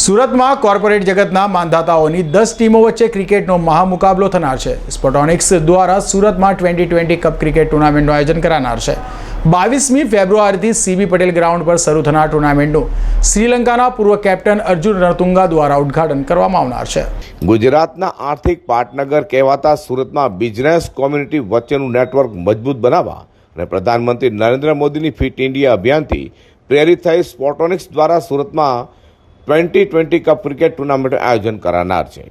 સુરતમાં કોર્પોરેટ જગતના માંધાતાઓની દસ ટીમો વચ્ચે ક્રિકેટનો મહામુકાબલો થનાર છે. સ્પોટોનિક્સ દ્વારા સુરતમાં ટ્વેન્ટી ટ્વેન્ટી કપ ક્રિકેટ ટુર્નામેન્ટનું આયોજન કરાનાર છે. બાવીસમી ફેબ્રુઆરીથી સીબી પટેલ ગ્રાઉન્ડ પર શરૂ થનાર ટુર્નામેન્ટનું શ્રીલંકાના પૂર્વ કેપ્ટન અર્જુન રણતુંગા દ્વારા ઉદ્ઘાટન કરવામાં આવનાર છે. ગુજરાતના આર્થિક પાટનગર કહેવાતા સુરતમાં બિઝનેસ કોમ્યુનિટી વચ્ચેનું નેટવર્ક મજબૂત બનાવવા અને પ્રધાનમંત્રી નરેન્દ્ર મોદીની ફિટ ઇન્ડિયા અભિયાનથી પ્રેરિત થઈ સ્પોટોનિક્સ દ્વારા સુરતમાં ટ્વેન્ટી ટ્વેન્ટી કપ ક્રિકેટ ટુર્નામેન્ટનું આયોજન કરાનાર છે.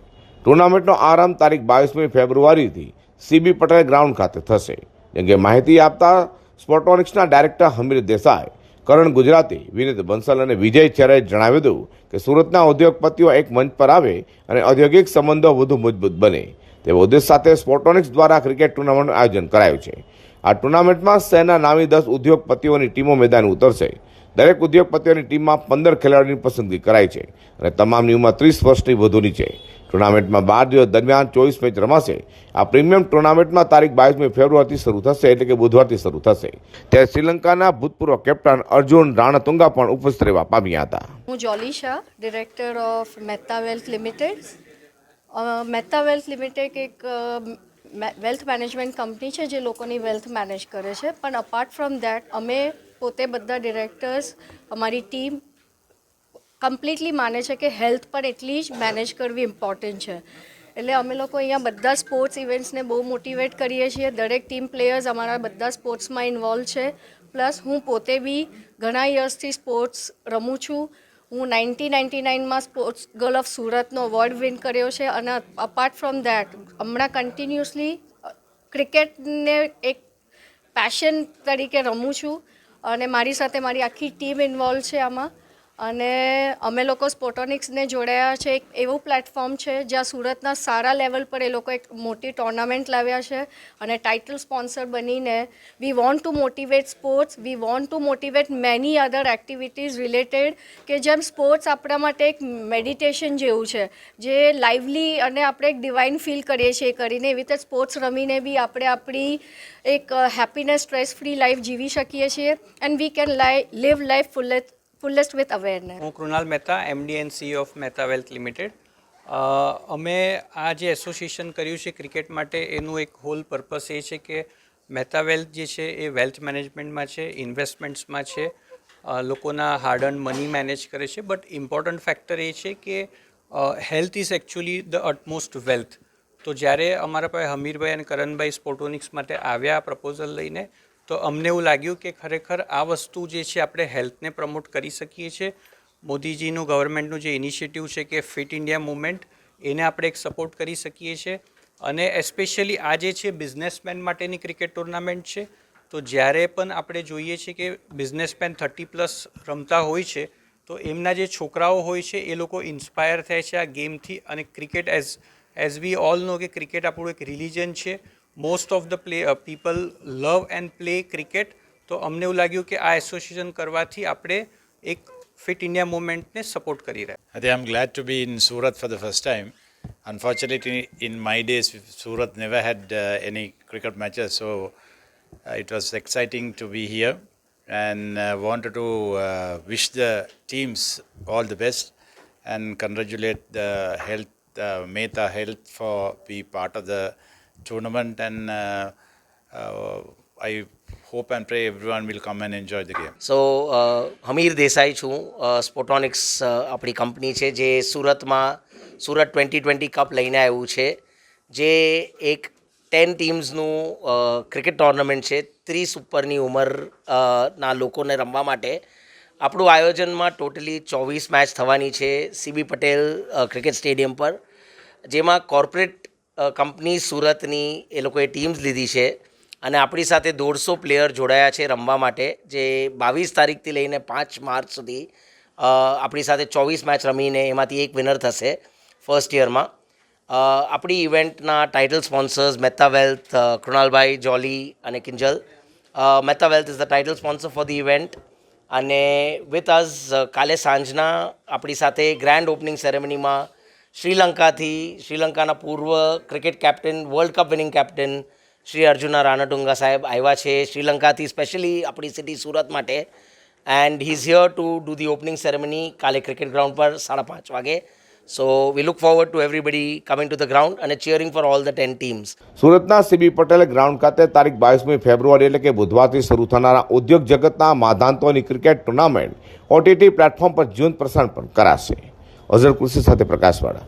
ટુર્નામેન્ટનો આરંભ તારીખ બાવીસમી ફેબ્રુઆરીથી સીબી પટેલ ગ્રાઉન્ડ ખાતે થશે. જેમ માહિતી આપતા સ્પોટોનિક્સના ડાયરેક્ટર હમીર દેસાઈ, કરણ ગુજરાતી, વિનીત બંસલ અને વિજય ચેરાએ જણાવ્યું હતું કે સુરતના ઉદ્યોગપતિઓ એક મંચ પર આવે અને ઔદ્યોગિક સંબંધો વધુ મજબૂત બને. તેવો ઉદ્દેશ સાથે સ્પોટોનિક્સ દ્વારા ક્રિકેટ ટુર્નામેન્ટનું આયોજન કરાયું છે. આ ટુર્નામેન્ટમાં શહેરના નામી દસ ઉદ્યોગપતિઓની ટીમો મેદાન ઉતરશે. દરેક ઉદ્યોગપતિઓની ટીમમાં પંદર ખેલાડીની પસંદગી કરાઈ છે અને તમામની ઉંમર ત્રીસ વર્ષની વધુની છે. ટુર્નામેન્ટમાં બાર દિવસ દરમિયાન ચોવીસ મેચ રમાશે. આ પ્રીમિયમ ટુર્નામેન્ટમાં તારીખ બાવીસમી ફેબ્રુઆરીથી શરૂ થશે એટલે કે બુધવારથી શરૂ થશે. ત્યારે શ્રીલંકાના ભૂતપૂર્વ કેપ્ટન અર્જુન રાણતુંગા પણ ઉપસ્થિત રહેવા પામ્યા હતા. હું Jolly Shah, director of Mehta wealth limited. Mehta wealth limited એક વેલ્થ મેનેજમેન્ટ કંપની છે જે લોકોની વેલ્થ મેનેજ કરે છે. પણ અપાર્ટ ફ્રોમ દેટ અમે પોતે બધા ડિરેક્ટર્સ અમારી ટીમ કમ્પ્લીટલી માને છે કે હેલ્થ પણ એટલી જ મેનેજ કરવી ઇમ્પોર્ટન્ટ છે. એટલે અમે લોકો અહીંયા બધા સ્પોર્ટ્સ ઇવેન્ટ્સને બહુ મોટિવેટ કરીએ છીએ. દરેક ટીમ પ્લેયર્સ અમારા બધા સ્પોર્ટ્સમાં ઇન્વોલ્વ છે. પ્લસ હું પોતે બી ઘણા યર્સથી સ્પોર્ટ્સ રમું છું. હું નાઇન્ટી નાઇન્ટી નાઇનમાં સ્પોર્ટ્સ ગર્લ ઓફ સુરતનો અવોર્ડ વિન કર્યો છે. અને અપાર્ટ ફ્રોમ દેટ હમણાં કન્ટિન્યુઅસલી ક્રિકેટને એક પેશન તરીકે રમું છું. અને મારી સાથે મારી આખી ટીમ ઇન્વોલ્વ છે આમાં. અને અમે લોકો સ્પોટોનિક્સને જોડાયા છે, એક એવું પ્લેટફોર્મ છે જ્યાં સુરતના સારા લેવલ પર એ લોકો એક મોટી ટુર્નામેન્ટ લાવ્યા છે અને ટાઇટલ સ્પોન્સર બનીને we want to motivate sports we want to motivate many other activities related કે જેમ સ્પોર્ટ્સ આપણા માટે એક મેડિટેશન જેવું છે, જે લાઇવલી અને આપણે એક ડિવાઇન ફીલ કરીએ છીએ કરીને એવી રીતે સ્પોર્ટ્સ રમીને બી આપણે આપણી એક હેપીનેસ સ્ટ્રેસ ફ્રી લાઈફ જીવી શકીએ છીએ and we can lie live life fullest fullest with awareness હું Kunal Mehta MD and C of Mehta wealth limited અમે આ જે એસોસિએશન કર્યું છે ક્રિકેટ માટે, એનું એક હોલ પર્પસ એ છે કે મહેતા વેલ્થ જે છે એ વેલ્થ મેનેજમેન્ટમાં છે ઇન્વેસ્ટમેન્ટ્સમાં છે લોકોના હાર્ડ અર્ન મની મેનેજ કરે છે. બટ ઇમ્પોર્ટન્ટ ફેક્ટર એ છે કે health is actually the utmost wealth તો જ્યારે અમારા પાસે હમીરભાઈ અને કરણભાઈ સ્પોટોનિક્સ માટે આવ્યા પ્રપોઝલ લઈને તો અમને એવું લાગ્યું કે ખરેખર આ વસ્તુ જે છે આપણે હેલ્થને પ્રમોટ કરી શકીએ છીએ. મોદીજીનું ગવર્મેન્ટનું જે ઇનિશિયેટિવ છે કે ફિટ ઇન્ડિયા મુવમેન્ટ, એને આપણે એક સપોર્ટ કરી શકીએ છીએ. અને એસ્પેશિયલી આ જે છે બિઝનેસમેન માટેની ક્રિકેટ ટુર્નામેન્ટ છે, તો જ્યારે પણ આપણે જોઈએ છીએ કે બિઝનેસમેન થર્ટી પ્લસ રમતા હોય છે, તો એમના જે છોકરાઓ હોય છે, એ લોકો ઇન્સ્પાયર થાય છે આ ગેમથી. અને cricket as as we all know કે ક્રિકેટ આપણું એક રિલિજન છે Most of the play people love and play cricket તો અમને એવું લાગ્યું કે આ એસોસિએશન કરવાથી આપણે એક ફિટ ઇન્ડિયા મુવમેન્ટને સપોર્ટ કરી રહ્યા I think I'm glad to be in Surat for the first time. Unfortunately, in my days, Surat never had uh, any cricket matches, so uh, it was exciting to be here and uh, wanted to uh, wish the teams all the best and congratulate the health, uh, Meta Health for be part of the tournament and uh, uh, I hope and pray everyone will come and enjoy the game. સો હમીર દેસાઈ છું સ્પોટોનિક્સ આપણી company છે જે સુરતમાં Surat twenty twenty cup લઈને આવ્યું છે જે એક ટેન ટીમ્સનું ક્રિકેટ ટોર્નામેન્ટ છે ત્રીસ ઉપરની ઉંમર ના લોકોને રમવા માટે આપણું આયોજનમાં ટોટલી ચોવીસ મેચ થવાની છે સીબી પટેલ ક્રિકેટ સ્ટેડિયમ પર જેમાં કોર્પોરેટ કંપની સુરતની એ લોકોએ ટીમ્સ લીધી છે અને આપણી સાથે દોઢસો પ્લેયર જોડાયા છે રમવા માટે, જે બાવીસ તારીખથી લઈને પાંચ માર્ચ સુધી આપણી સાથે ચોવીસ મેચ રમીને એમાંથી એક વિનર થશે ફર્સ્ટ યરમાં આપણી ઇવેન્ટના ટાઇટલ સ્પોન્સર્સ મહેતા વેલ્થ કૃણાલભાઈ જોલી અને Kinjal. Mehta wealth is the title sponsor for the event અને વિથ અઝ કાલે સાંજના આપણી સાથે ગ્રાન્ડ ઓપનિંગ સેરેમનીમાં શ્રીલંકાથી શ્રીલંકાના પૂર્વ cricket captain world cup winning captain Shri Arjuna Ranatunga સાહેબ આવ્યા છે શ્રીલંકાથી સ્પેશિયલી આપણી સિટી સુરત માટે and he is here to do the opening ceremony કાલે ક્રિકેટ ગ્રાઉન્ડ પર સાડા પાંચ વાગે so we look forward to everybody coming to the ground અને cheering for all the ten teams સુરતના સીબી પટેલ ગ્રાઉન્ડ ખાતે તારીખ બાવીસમી ફેબ્રુઆરી એટલે કે બુધવારથી શરૂ થનારા ઉદ્યોગ જગતના માધાંતોની ક્રિકેટ ટુર્નામેન્ટ ઓટીટી પ્લેટફોર્મ પર જૂન પ્રસારણ પણ કરાશે. અઝર કૃષિ સાથે પ્રકાશવાળા.